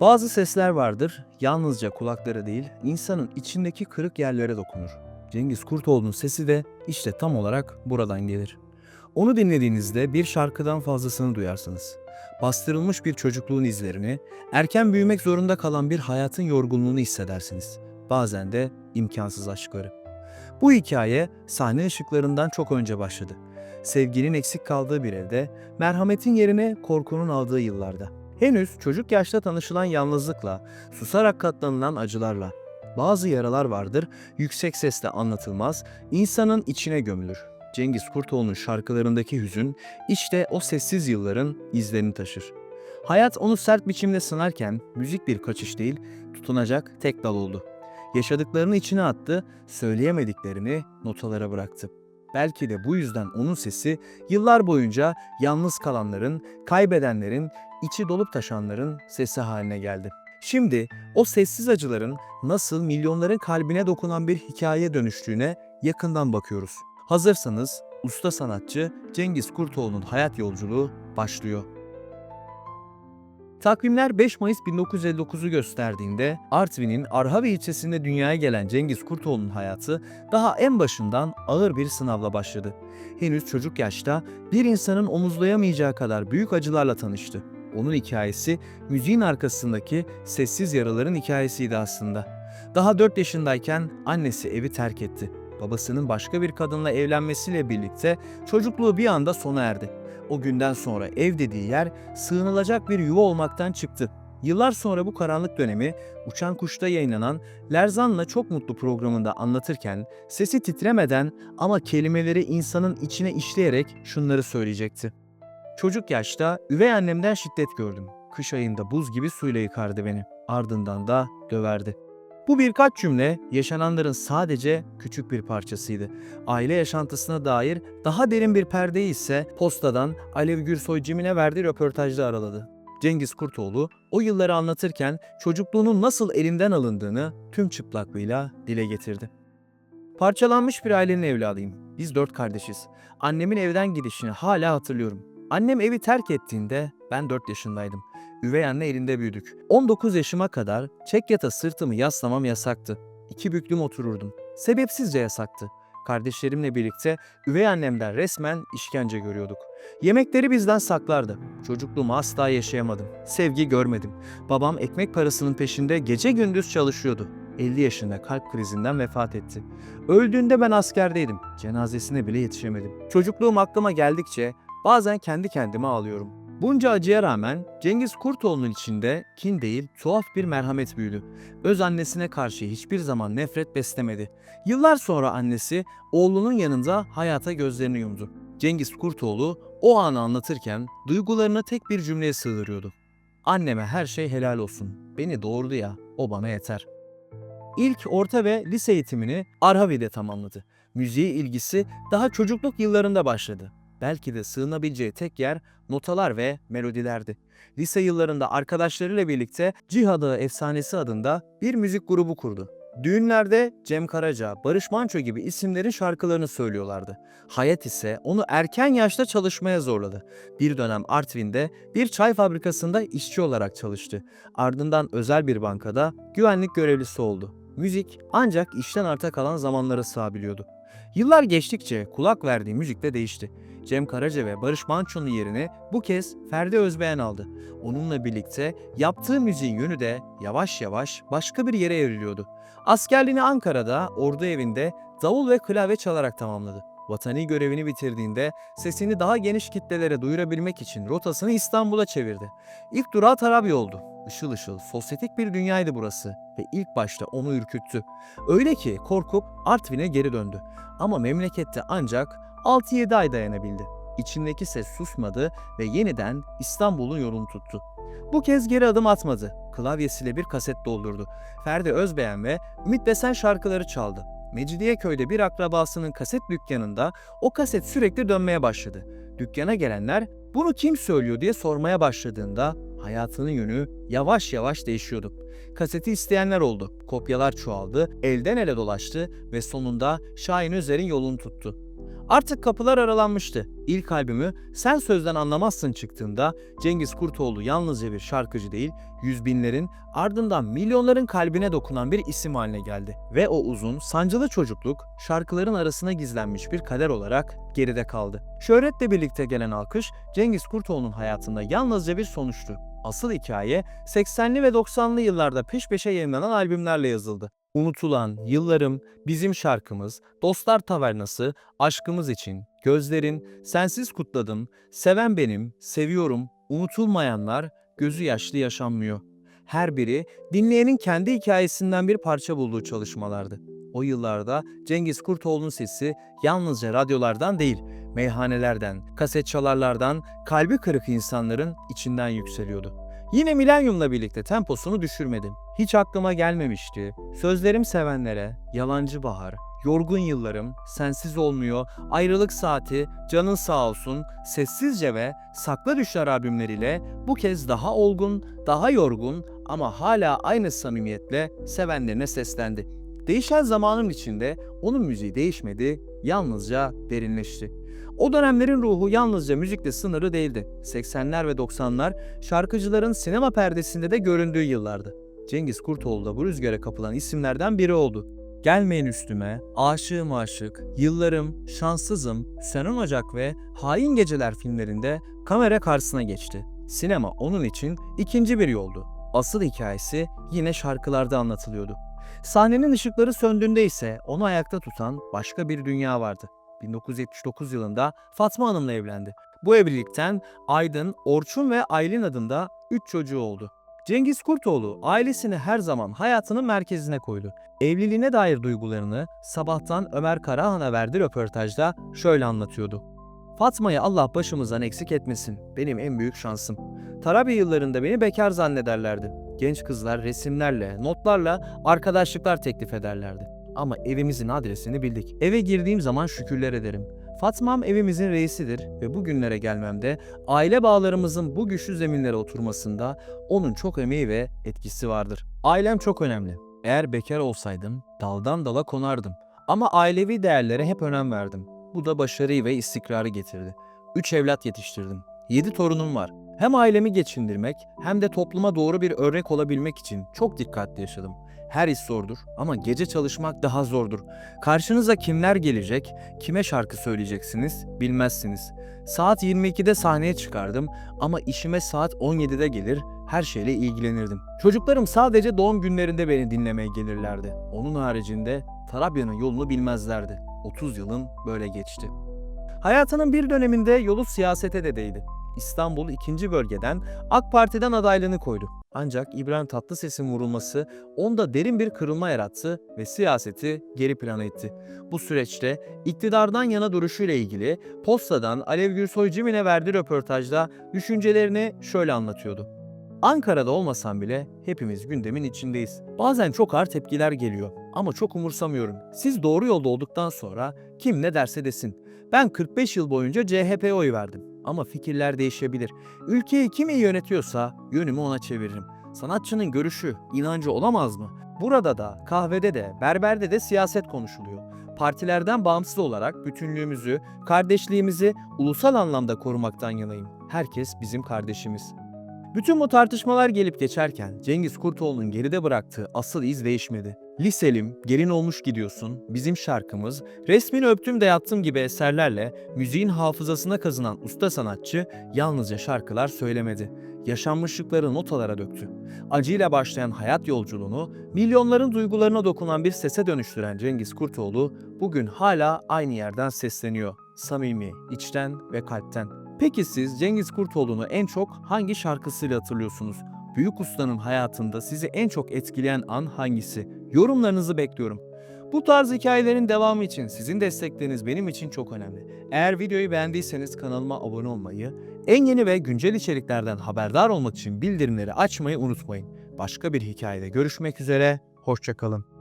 Bazı sesler vardır, yalnızca kulaklara değil, insanın içindeki kırık yerlere dokunur. Cengiz Kurtoğlu'nun sesi de işte tam olarak buradan gelir. Onu dinlediğinizde bir şarkıdan fazlasını duyarsınız. Bastırılmış bir çocukluğun izlerini, erken büyümek zorunda kalan bir hayatın yorgunluğunu hissedersiniz. Bazen de imkansız aşkları. Bu hikaye sahne ışıklarından çok önce başladı. Sevginin eksik kaldığı bir evde, merhametin yerine korkunun aldığı yıllarda. Henüz çocuk yaşta tanışılan yalnızlıkla, susarak katlanılan acılarla. Bazı yaralar vardır, yüksek sesle anlatılmaz, insanın içine gömülür. Cengiz Kurtoğlu'nun şarkılarındaki hüzün, işte o sessiz yılların izlerini taşır. Hayat onu sert biçimde sınarken müzik bir kaçış değil, tutunacak tek dal oldu. Yaşadıklarını içine attı, söyleyemediklerini notalara bıraktı. Belki de bu yüzden onun sesi yıllar boyunca yalnız kalanların, kaybedenlerin, içi dolup taşanların sesi haline geldi. Şimdi o sessiz acıların nasıl milyonların kalbine dokunan bir hikaye dönüştüğüne yakından bakıyoruz. Hazırsanız usta sanatçı Cengiz Kurtoğlu'nun hayat yolculuğu başlıyor. Takvimler 5 Mayıs 1959'u gösterdiğinde Artvin'in Arhavi ilçesinde dünyaya gelen Cengiz Kurtoğlu'nun hayatı daha en başından ağır bir sınavla başladı. Henüz çocuk yaşta bir insanın omuzlayamayacağı kadar büyük acılarla tanıştı. Onun hikayesi müziğin arkasındaki sessiz yaraların hikayesiydi aslında. Daha 4 yaşındayken annesi evi terk etti. Babasının başka bir kadınla evlenmesiyle birlikte çocukluğu bir anda sona erdi. O günden sonra ev dediği yer sığınılacak bir yuva olmaktan çıktı. Yıllar sonra bu karanlık dönemi Uçan Kuş'ta yayınlanan Lerzan'la Çok Mutlu programında anlatırken sesi titremeden ama kelimeleri insanın içine işleyerek şunları söyleyecekti. Çocuk yaşta üvey annemden şiddet gördüm. Kış ayında buz gibi suyla yıkardı beni. Ardından da döverdi. Bu birkaç cümle yaşananların sadece küçük bir parçasıydı. Aile yaşantısına dair daha derin bir perdeyi ise postadan Alev Gürsoy Cimine verdiği röportajda araladı. Cengiz Kurtoğlu o yılları anlatırken çocukluğunun nasıl elinden alındığını tüm çıplaklığıyla dile getirdi. Parçalanmış bir ailenin evladıyım. Biz dört kardeşiz. Annemin evden gidişini hala hatırlıyorum. Annem evi terk ettiğinde ben 4 yaşındaydım. Üvey anne elinde büyüdük. 19 yaşıma kadar çekyata sırtımı yaslamam yasaktı. İki büklüm otururdum. Sebepsizce yasaktı. Kardeşlerimle birlikte üvey annemden resmen işkence görüyorduk. Yemekleri bizden saklardı. Çocukluğumu asla yaşayamadım. Sevgi görmedim. Babam ekmek parasının peşinde gece gündüz çalışıyordu. 50 yaşında kalp krizinden vefat etti. Öldüğünde ben askerdeydim. Cenazesine bile yetişemedim. Çocukluğum aklıma geldikçe bazen kendi kendime ağlıyorum. Bunca acıya rağmen Cengiz Kurtoğlu'nun içinde kin değil tuhaf bir merhamet büyüdü. Öz annesine karşı hiçbir zaman nefret beslemedi. Yıllar sonra annesi oğlunun yanında hayata gözlerini yumdu. Cengiz Kurtoğlu o anı anlatırken duygularını tek bir cümleye sığdırıyordu. Anneme her şey helal olsun. Beni doğurdu ya, o bana yeter. İlk orta ve lise eğitimini Arhavi'de tamamladı. Müziğe ilgisi daha çocukluk yıllarında başladı. Belki de sığınabileceği tek yer notalar ve melodilerdi. Lise yıllarında arkadaşlarıyla birlikte Cihada Efsanesi adında bir müzik grubu kurdu. Düğünlerde Cem Karaca, Barış Manço gibi isimlerin şarkılarını söylüyorlardı. Hayat ise onu erken yaşta çalışmaya zorladı. Bir dönem Artvin'de bir çay fabrikasında işçi olarak çalıştı. Ardından özel bir bankada güvenlik görevlisi oldu. Müzik ancak işten arta kalan zamanlara sığabiliyordu. Yıllar geçtikçe kulak verdiği müzik de değişti. Cem Karaca ve Barış Manço'nun yerini bu kez Ferdi Özbeğen aldı. Onunla birlikte yaptığı müziğin yönü de yavaş yavaş başka bir yere evriliyordu. Askerliğini Ankara'da, ordu evinde davul ve klavye çalarak tamamladı. Vatani görevini bitirdiğinde sesini daha geniş kitlelere duyurabilmek için rotasını İstanbul'a çevirdi. İlk durağı Tarabya oldu. Işıl ışıl, sosyetik bir dünyaydı burası ve ilk başta onu ürküttü. Öyle ki korkup Artvin'e geri döndü. Ama memlekette ancak 6-7 ay dayanabildi. İçindeki ses susmadı ve yeniden İstanbul'un yolunu tuttu. Bu kez geri adım atmadı. Klavyesiyle bir kaset doldurdu. Ferdi Özbeğen ve Ümit Besen şarkıları çaldı. Mecidiyeköy'de bir akrabasının kaset dükkanında o kaset sürekli dönmeye başladı. Dükkana gelenler bunu kim söylüyor diye sormaya başladığında hayatının yönü yavaş yavaş değişiyordu. Kaseti isteyenler oldu. Kopyalar çoğaldı, elden ele dolaştı ve sonunda Şahin Özer'in yolunu tuttu. Artık kapılar aralanmıştı. İlk albümü Sen Sözden Anlamazsın çıktığında Cengiz Kurtoğlu yalnızca bir şarkıcı değil, yüz binlerin ardından milyonların kalbine dokunan bir isim haline geldi. Ve o uzun, sancılı çocukluk şarkıların arasına gizlenmiş bir kader olarak geride kaldı. Şöhretle birlikte gelen alkış Cengiz Kurtoğlu'nun hayatında yalnızca bir sonuçtu. Asıl hikaye 80'li ve 90'lı yıllarda peş peşe yayınlanan albümlerle yazıldı. Unutulan, Yıllarım, Bizim Şarkımız, Dostlar Tavernası, Aşkımız için, Gözlerin, Sensiz Kutladım, Seven Benim, Seviyorum, Unutulmayanlar, Gözü Yaşlı Yaşanmıyor. Her biri dinleyenin kendi hikayesinden bir parça bulduğu çalışmalardı. O yıllarda Cengiz Kurtoğlu'nun sesi yalnızca radyolardan değil, meyhanelerden, kaset çalarlardan, kalbi kırık insanların içinden yükseliyordu. Yine milenyumla birlikte temposunu düşürmedim. Hiç aklıma gelmemişti. Sözlerim sevenlere, Yalancı Bahar, Yorgun Yıllarım, Sensiz Olmuyor, Ayrılık Saati, Canın Sağ Olsun, Sessizce ve Sakla Düşler albümleriyle bu kez daha olgun, daha yorgun ama hala aynı samimiyetle sevenlerine seslendi. Değişen zamanın içinde onun müziği değişmedi, yalnızca derinleşti. O dönemlerin ruhu yalnızca müzikle sınırı değildi. 80'ler ve 90'lar şarkıcıların sinema perdesinde de göründüğü yıllardı. Cengiz Kurtoğlu da bu rüzgara kapılan isimlerden biri oldu. Gelmeyin üstüme, aşığım aşık, yıllarım, şanssızım, Senon Ocak ve Hain Geceler filmlerinde kamera karşısına geçti. Sinema onun için ikinci bir yoldu. Asıl hikayesi yine şarkılarda anlatılıyordu. Sahnenin ışıkları söndüğünde ise onu ayakta tutan başka bir dünya vardı. 1979 yılında Fatma Hanım'la evlendi. Bu evlilikten Aydın, Orçun ve Aylin adında 3 çocuğu oldu. Cengiz Kurtoğlu ailesini her zaman hayatının merkezine koydu. Evliliğine dair duygularını sabahtan Ömer Karahan'a verdiği röportajda şöyle anlatıyordu. Fatma'yı Allah başımızdan eksik etmesin. Benim en büyük şansım. Tarabi yıllarında beni bekar zannederlerdi. Genç kızlar resimlerle, notlarla arkadaşlıklar teklif ederlerdi. Ama evimizin adresini bildik. Eve girdiğim zaman şükürler ederim. Fatmam evimizin reisidir ve bugünlere gelmemde aile bağlarımızın bu güçlü zeminlere oturmasında onun çok emeği ve etkisi vardır. Ailem çok önemli. Eğer bekar olsaydım daldan dala konardım. Ama ailevi değerlere hep önem verdim. Bu da başarıyı ve istikrarı getirdi. Üç evlat yetiştirdim. Yedi torunum var. Hem ailemi geçindirmek hem de topluma doğru bir örnek olabilmek için çok dikkatli yaşadım. Her iş zordur ama gece çalışmak daha zordur. Karşınıza kimler gelecek, kime şarkı söyleyeceksiniz bilmezsiniz. Saat 22'de sahneye çıkardım ama işime saat 17'de gelir, her şeyle ilgilenirdim. Çocuklarım sadece doğum günlerinde beni dinlemeye gelirlerdi. Onun haricinde Tarabya'nın yolunu bilmezlerdi. 30 yılın böyle geçti. Hayatının bir döneminde yolu siyasete de değdi. İstanbul 2. bölgeden AK Parti'den adaylığını koydu. Ancak İbrahim Tatlıses'in vurulması onda derin bir kırılma yarattı ve siyaseti geri plana itti. Bu süreçte iktidardan yana duruşuyla ilgili Posta'dan Alev Gürsoy Cimin'e verdiği röportajda düşüncelerini şöyle anlatıyordu. Ankara'da olmasam bile hepimiz gündemin içindeyiz. Bazen çok ağır tepkiler geliyor ama çok umursamıyorum. Siz doğru yolda olduktan sonra kim ne derse desin. Ben 45 yıl boyunca CHP'ye oy verdim ama fikirler değişebilir. Ülkeyi kim iyi yönetiyorsa yönümü ona çeviririm. Sanatçının görüşü, inancı olamaz mı? Burada da, kahvede de, berberde de siyaset konuşuluyor. Partilerden bağımsız olarak bütünlüğümüzü, kardeşliğimizi ulusal anlamda korumaktan yanayım. Herkes bizim kardeşimiz. Bütün bu tartışmalar gelip geçerken Cengiz Kurtoğlu'nun geride bıraktığı asıl iz değişmedi. Liselim, gelin olmuş gidiyorsun, bizim şarkımız, resmini öptüm de yattım gibi eserlerle müziğin hafızasına kazınan usta sanatçı yalnızca şarkılar söylemedi. Yaşanmışlıkları notalara döktü. Acıyla başlayan hayat yolculuğunu milyonların duygularına dokunan bir sese dönüştüren Cengiz Kurtoğlu bugün hala aynı yerden sesleniyor. Samimi, içten ve kalpten. Peki siz Cengiz Kurtoğlu'nu en çok hangi şarkısıyla hatırlıyorsunuz? Büyük ustanın hayatında sizi en çok etkileyen an hangisi? Yorumlarınızı bekliyorum. Bu tarz hikayelerin devamı için sizin destekleriniz benim için çok önemli. Eğer videoyu beğendiyseniz kanalıma abone olmayı, en yeni ve güncel içeriklerden haberdar olmak için bildirimleri açmayı unutmayın. Başka bir hikayede görüşmek üzere, hoşçakalın.